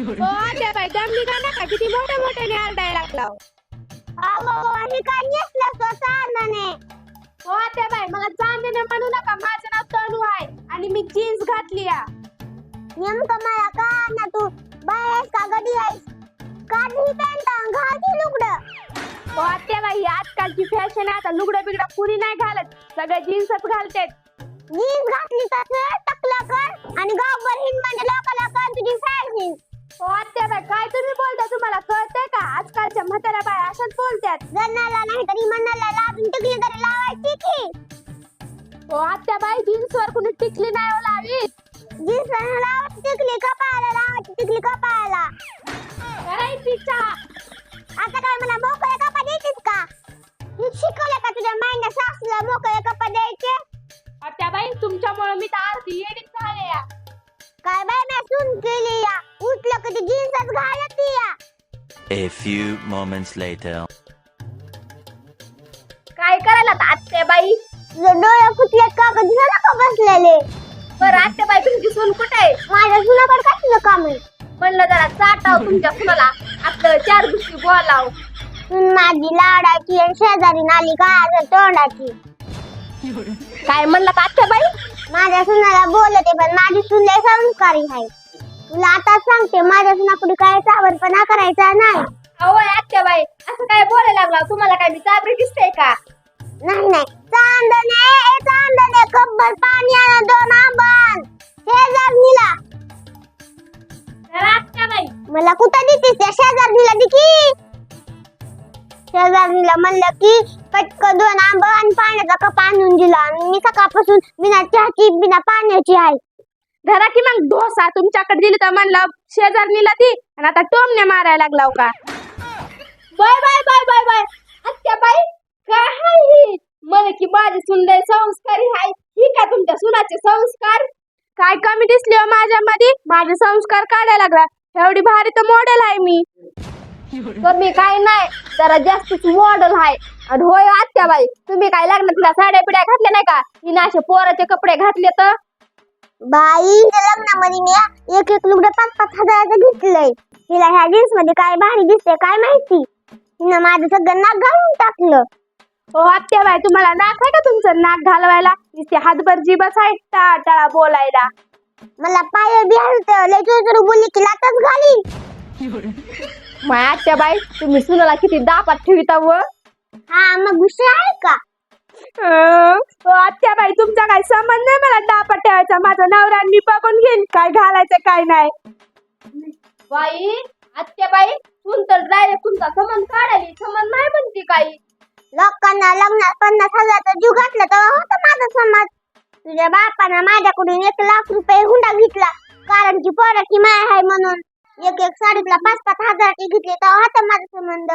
हो त्या बाई दमली का नका? किती मोठ्या मोठ्याने आरडायला लागला चांदणे? हो त्या बाई मला चांदणे म्हणू नका. माझं नाव तनू आहे आणि मी जीन्स घातली या नेमकं मला का ना तू. बाय आहेस का? गडी आहेस? काढली पॅन्ट घालती लुगडं. हो त्या बाई आजकालची फॅशन आहे. आता लुगडं बिगडं पुरी नाही घालत. सगळं जीन्सच घालतेत. जीन्स घातली तर टकलं कर आणि गावभर हिंड म्हणजे लोकांना कर तुझी फॅशन हो आत्या बाई. काय तुम्ही बोलता? तुम्हाला कळतंय का? आजकालच्या म्हाताऱ्या बाय अशाच बोलतात जनाला नाही तरी मनाला लावून टिकली तरी लावायची की. हो आत्या बाई जीन्स कुणी टिकली नाही हो लावी. जीन्स लावायची टिकली कपाळाला लावायची टिकली कपाळाला. करायची चहा आता काय मला मोकळे कपा द्यायचीस का? तू शिकवलं का तुझ्या मायना सासूला मोकळे कपा द्यायचे? आत्या बाई तुमच्यामुळे मी तर अर्धी येडीच झाले या. काय बाय मी केली? A few moments later. काय करायला आता आत्या बाई तुझं डोळे फुटले का कधी का बसलेले? बरं आत्या बाई तुमची सून कुठे आहे? माझ्या सुनाकडे काय तुझं काम आहे. म्हणलं जरा चाटाव तुमच्या सुनाला. आपलं चार गोष्टी बोलाव. सून माझी लाडाची आणि शेजारी नाली काय तोंडाची. काय म्हणलं का आत्या बाई माझ्या सुनाला बोलते पण माझी सून लय संस्कारी आहे. तुला आता सांगते माझ्या सुनापुढे काय चावरपणा करायचा नाही. अहो आत्या बाई असं काय बोलायला लागला? तुम्हाला काय मी चाबरी दिसते का? नाही नाही. चांदणे ए चांदणे कब्बर पाणी आणा दोन आंबन तर आत्या बाई. मला कुठं देतेस? त्या शेजारणीला दे की. शेजारणीला म्हणलं की पटकन दोन आंब आणि पाण्याचा कप आणून दिला. आणि मी सकाळपासून बिना चहाची बिना पाण्याची आहे. धरा की मग डोसा तुमच्याकडे दिली तर म्हणलं शेजारणीला ती आणि आता टोमने मारायला लागला हो का? Bye bye bye bye bye. आत्या बाई काय हाय ही? म्हणे की माझी सुंदर संस्कार हाय. ही का तुमच्या सुनाचे संस्कार? काय कमी दिसले हो माझ्या मध्ये माझे संस्कार काढायला लागला. एवढी भारी तर मॉडेल आहे मी. कमी काय नाही जरा जास्तच मॉडेल आहे आणि होय हो आत्या बाई तुम्ही काय लग्नात साड्या पिड्या घातल्या नाही का? हिने असे पोराचे कपडे घातले तर? बाई लग्नामध्ये मी एक एक लुगडं पाच पाच हजाराचं घेतलंय. हिला ह्या जीन्समध्ये काय भारी दिसते काय माहिती? हिनं माझं सगळं नाक घालून टाकलं. हो आत्या बाई तुम्हाला नाक आहे का तुमचं? नाक घालवायला? नुसते हातभर जीबच आहे टाळा बोलायला. मला पाय बी हलत. लय चुरू बोलली की लातच घाली माय आत्या बाई तुम्ही सुनाला किती दापात ठेविता व? हा मग गुस्सा आहे का? आत्या बाई तुमचा काय संबंध नाही मला दापात ठेवायचा. माझा नवरा आणि मी बघून घेईन काय घालायचं काय नाही. बाई आत्या बाई तू तर डायरेक्ट तुमचा संबंध काढायली संबंध नाही म्हणते काही. लोकांना लग्नात पन्नास हजाराचा जीव घातला तेव्हा होता माझा समाज तुझ्या बापानं माझ्याकडून एक लाख रुपये हुंडा घेतला. कारण की पोराची माय आहे म्हणून. एक एक साडीतला पाच पाच हजाराची घेतली तेव्हा होता माझा संबंध.